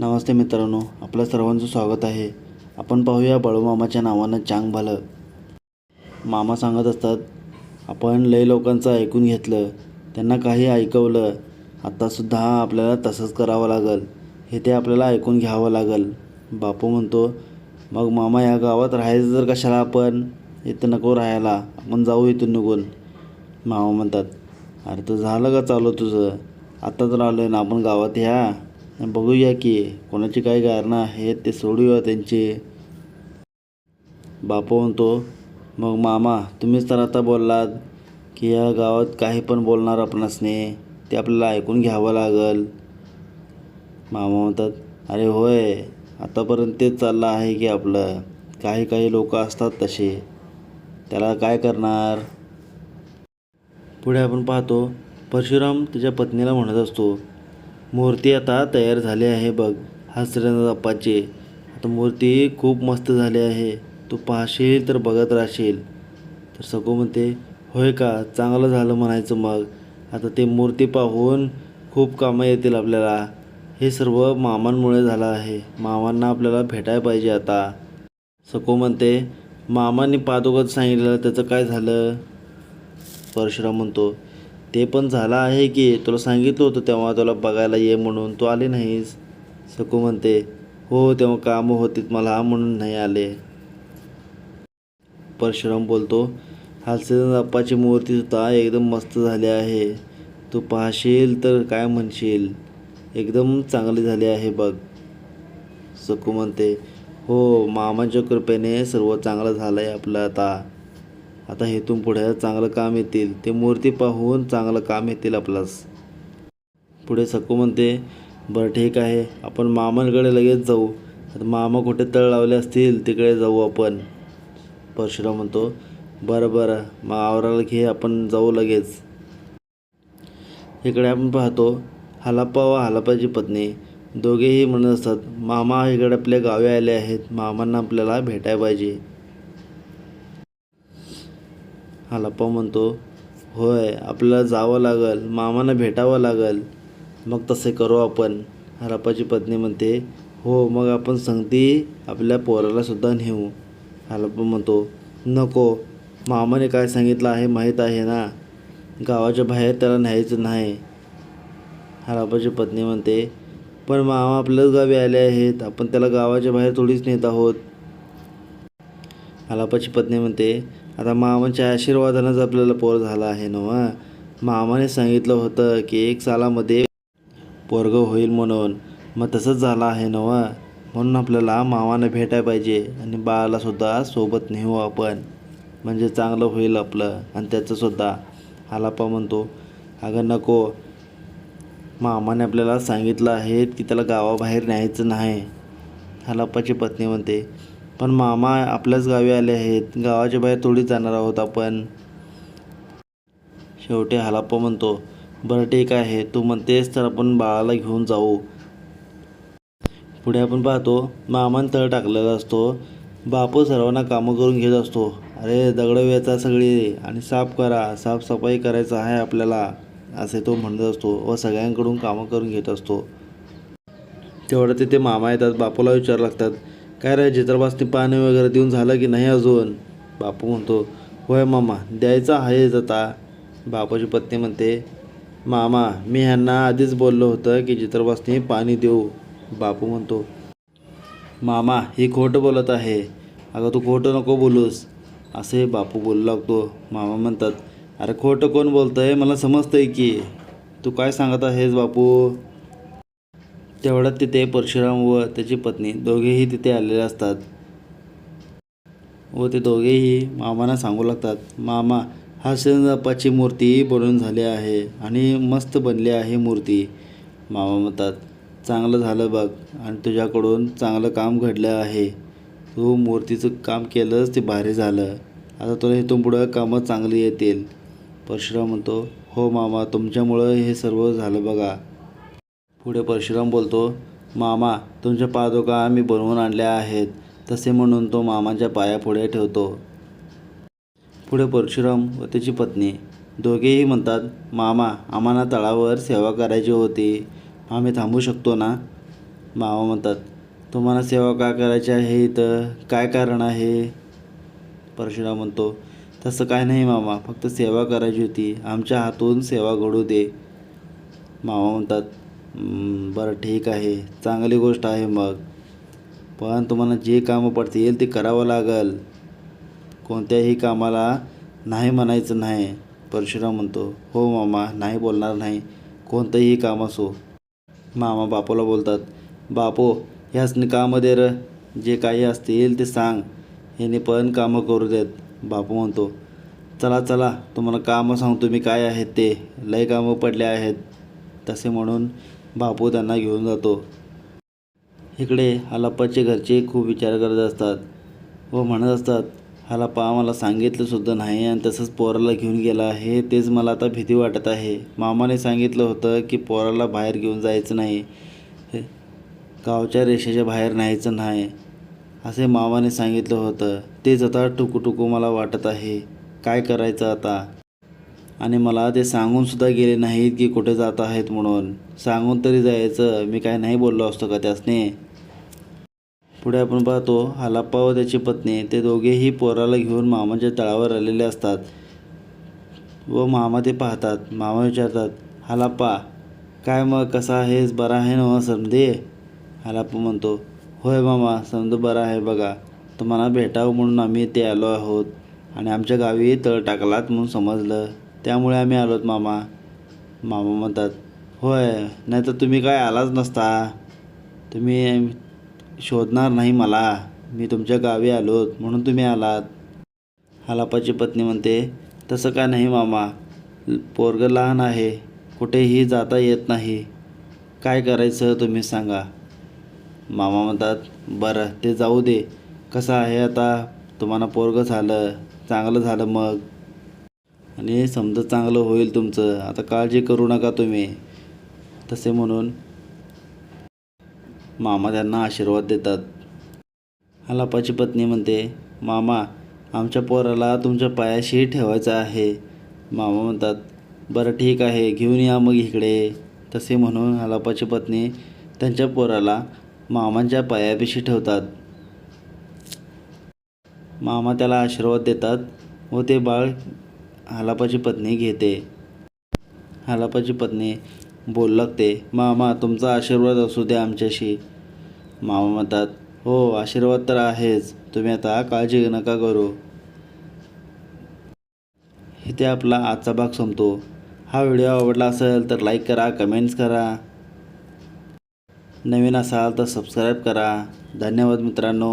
नमस्ते मित्रांनो आपल्या सर्वांचं स्वागत आहे. आपण पाहूया बळूमामाच्या नावानं चांग भालं. मामा सांगत असतात आपण लय लोकांचं ऐकून घेतलं त्यांना काही ऐकवलं आत्तासुद्धा आपल्याला तसंच करावं लागल हे ते आपल्याला ऐकून घ्यावं लागल. बापू म्हणतो मग मामा या गावात राहायचं जर कशाला आपण? इथं नको राहायला आपण जाऊ इथून निघून. मामा म्हणतात अरे तर झालं का चालू तुझं? आत्ता तर आलो आहे ना आपण गावात ह्या बघूया की कोणाची काय कारणं आहेत ते सोडूया त्यांची. बापू म्हणतो मग मामा तुम्हीच तर आता बोललात की या गावात काही पण बोलणार आपणासने ते आपल्याला ऐकून घ्यावं लागल. मामा म्हणतात अरे होय आतापर्यंत तेच चाललं आहे की आपलं. काही काही लोक असतात तसे. त्याला काय करणार? पुढे आपण पाहतो परशुराम त्याच्या पत्नीला म्हणत असतो मूर्ती आता तयार झाली आहे बघ. हसरेंद्र आता मूर्ती खूप मस्त झाली आहे. तू पाहशील तर बघत राहशील. तर सगो म्हणते होय का? चांगलं झालं म्हणायचं मग. आता ते मूर्ती पाहून खूप कामं येतील आपल्याला. हे सर्व मामांमुळे झालं आहे. मामांना आपल्याला भेटायला पाहिजे आता. सको म्हणते मामांनी पादोगत सांगितलं त्याचं काय झालं? परशुराम म्हणतो ते पण झालं आहे की तुला सांगितलं होतं तेव्हा तुला बघायला ये म्हणून. तू आले नाहीस. सकू म्हणते हो तेव्हा कामं होतीत मला म्हणून नाही आले. परशुराम बोलतो हालसेन अप्पाची मूर्तीसुद्धा एकदम मस्त झाली आहे. तू पाहशील तर काय म्हणशील? एकदम चांगली झाली आहे बघ. सकू म्हणते हो मामाच्या कृपेने सर्व चांगलं झालं आहे आपलं आता. आता हेतून पुढे चांगलं काम येतील ते मूर्ती पाहून चांगलं काम येतील आपलास पुढे सकू म्हणते बरं ठीक आहे. आपण मामांकडे लगेच जाऊ. आता मामा कुठे तळ लावले असतील तिकडे जाऊ आपण. परशुराम म्हणतो बरं बरं. मग आवराला घे आपण जाऊ लगेच. इकडे आपण पाहतो हालाप्पा व हालाप्पाची पत्नी दोघेही म्हणत असतात मामा इकडे आपल्या गावी आले आहेत. मामांना आपल्याला भेटायला पाहिजे. हालाप्पा म्हणतो होय आपल्याला जावं लागल मामांना भेटावं लागल. मग तसे करू आपण. हालाप्पाची पत्नी म्हणते हो मग आपण संगती आपल्या पोरालासुद्धा नेऊ. हलप्पा म्हणतो नको मामाने काय सांगितलं आहे माहीत आहे ना? गावाच्या बाहेर त्याला न्यायचं नाही. हालाप्पाची पत्नी म्हणते पण मामा आपल्याच गावी आले आहेत आपण त्याला गावाच्या बाहेर थोडीच नेत आहोत. हालापाची पत्नी म्हणते आता मामाच्या आशीर्वादानंच आपल्याला पोर झाला आहे ना मामाने सांगितलं होतं की एक सालामध्ये पोरग होईल म्हणून. मग तसंच झालं आहे ना म्हणून आपल्याला मामानं भेटायला पाहिजे आणि बाळालासुद्धा सोबत नेऊ आपण. म्हणजे चांगलं होईल आपलं आणि त्याचंसुद्धा आलापा म्हणतो अगं नको. मामाने आपल्याला सांगितलं आहे की त्याला गावाबाहेर न्यायचं नाही. हालाप्पाची पत्नी म्हणते पण मामा आपल्याच गावी आले आहेत. गावाच्या बाहेर थोडीच जाणार आहोत आपण. शेवटी हालाप्पा म्हणतो बरं ठीक आहे तू म्हणतेस तर आपण बाळाला घेऊन जाऊ. पुढे आपण पाहतो मामान तळ टाकलेला असतो. बापू सर्वांना कामं करून घेत असतो. अरे दगडं वेचा सगळी आणि साफ करा साफसफाई करायचं आहे आपल्याला असे तो म्हणत असतो व सगळ्यांकडून कामं करून घेत असतो. तेवढं तिथे मामा येतात बापूला विचार लागतात काय रे चित्रपासनी पाणी वगैरे देऊन झालं की नाही अजून? बापू म्हणतो होय मामा द्यायचा आहेच आता. बापूची पत्नी म्हणते मामा मी ह्यांना आधीच बोललो होतं की चित्रपासनी पाणी देऊ. बापू म्हणतो मामा ही खोटं बोलत आहे. अगं तू खोटं नको बोलूस. असे बापू बोलू लागतो. मामा म्हणतात अरे खोटं कोण बोलतं आहे मला समजतं आहे की. तू काय सांगत आहेस बापू? तेवढ्यात तिथे परशुराम व त्याची पत्नी दोघेही तिथे आलेले असतात. व ते दोघेही मामांना सांगू लागतात मामा हा बाप्पाची मूर्ती बनवून झाली आहे आणि मस्त बनली आहे मूर्ती. मामा म्हणतात चांगलं झालं बघ आणि तुझ्याकडून चांगलं काम घडलं आहे. तू मूर्तीचं काम केलंच ते भारी झालं. आता तुला इथून पुढं कामं चांगली येतील. परशुराम म्हणतो हो मामा तुमच्यामुळं हे सर्व झालं बघा. पुढे परशुराम बोलतो मामा तुमच्या पादुका आम्ही बनवून आणल्या आहेत. तसे म्हणून तो मामाच्या पायापुढे ठेवतो. पुढे परशुराम व त्याची पत्नी दोघेही म्हणतात मामा आम्हाला तळावर सेवा करायची होती. आम्ही थांबू शकतो ना? मामा म्हणतात तुम्हाला सेवा का करायची आहे इथं? काय कारण आहे? परशुराम म्हणतो तसं काय नाही मामा फक्त सेवा करायची होती. आमच्या हातून सेवा घडू दे. मामा म्हणतात बरं ठीक आहे. चांगली गोष्ट आहे मग. पण तुम्हाला जे कामं पडतील ते करावं लागेल. कोणत्याही कामाला नाही म्हणायचं नाही. परशुराम म्हणतो हो मामा नाही बोलणार नाही. कोणतंही काम असो. मामा बापूला बोलतात बापू ह्याच कामध्ये र जे काही असतील ते सांग. ह्याने पण कामं करू देत. बापू म्हणतो चला चला. तुम्हाला कामं सांगतो मी काय आहेत ते. लय कामं पडले आहेत. तसे म्हणून बापू त्यांना घेऊन जातो. इकडे हलाप्पाचे घरचे खूप विचार करत असतात व म्हणत असतात हलाप्पा मला सांगितलंसुद्धा नाही आणि तसंच पोराला घेऊन गेला आहे तेच मला आता भीती वाटत आहे. मामाने सांगितलं होतं की पोराला बाहेर घेऊन जायचं नाही. गावच्या रेषेच्या बाहेर न्यायचं नाही. असे मामाने सांगितलं होतं. तेच आता टुकूटुकू मला वाटत आहे. काय करायचं आता? आणि मला ते सांगूनसुद्धा गेले नाहीत की कुठे जात आहेत म्हणून. सांगून तरी जायचं. मी काय नाही बोललो असतो का त्यासने? पुढे आपण पाहतो हालाप्पा व त्याची पत्नी ते दोघेही पोराला घेऊन मामाच्या तळावर आलेले असतात. व मामा ते पाहतात. मामा विचारतात हालाप्पा काय मग? कसा आहेस? बरा आहे ना समधे? हालाप्पा म्हणतो होय मामा समजा बरा आहे बघा. तुम्हाला भेटावं म्हणून आम्ही इथे आलो आहोत आणि आमच्या गावी तळ टाकलात म्हणून समजलं. त्यामुळे आम्ही आलोत मामा. मामा म्हणतात होय नाही तर तुम्ही काय आलाच नसता. तुम्ही शोधणार नाही मला. मी तुमच्या गावी आलोत म्हणून तुम्ही आलात. हालापाची पत्नी म्हणते तसं काय नाही मामा? पोरगं लहान आहे. कुठेही जाता येत नाही. काय करायचं तुम्ही सांगा. मामा म्हणतात बरं ते जाऊ दे. कसं आहे आता? तुम्हाला पोरगं झालं. चांगलं झालं मग. आणि समजा चांगलं होईल तुमचं आता काळजी करू नका तुम्ही. तसे म्हणून मामा त्यांना आशीर्वाद देतात. हालापाची पत्नी म्हणते मामा आमच्या पोराला तुमच्या पायाशी ठेवायचं आहे. मामा म्हणतात बरं ठीक आहे घेऊन या मग इकडे. तसे म्हणून हलापाची पत्नी त्यांच्या पोराला मामांच्या पायापिशी ठेवतात. मामा त्याला आशीर्वाद देतात व ते बाळ हालापाची पत्नी घेते. हालापाची पत्नी बोल लागते मामा तुमचा आशीर्वाद असू द्या आमच्याशी. मामा म्हणतात हो आशीर्वाद तर आहेच. तुम्ही आता काळजी नका करू. इथे आपला आजचा भाग संपतो. हा व्हिडिओ आवडला असेल तर लाईक करा कमेंट्स करा. नवीन असाल तर सबस्क्राईब करा. धन्यवाद मित्रांनो.